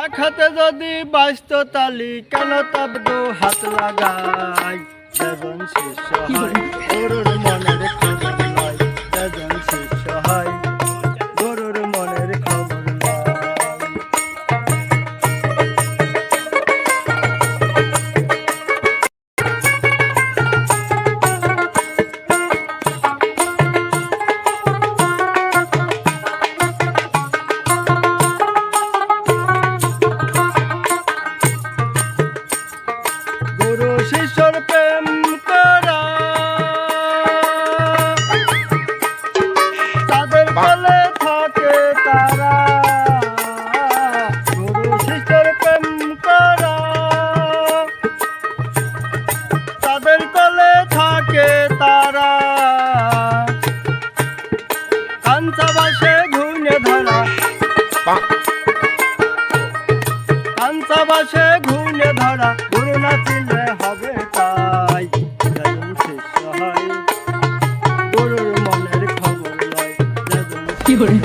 এক হাতে যদি বাঁচত তালি কেন তব দু হাত লাগাই? যেজন শিষ্য হয় গুরু শিষ্যর প্রেম করা। তাদের বলে থাকে তারা গুরু শিষ্যর প্রেম করা। তাদের কলে থাকে তারা কাঞ্চাবাসে ঘুরে ধরা। কাঞ্চাবাসে ঘুরে কি করে?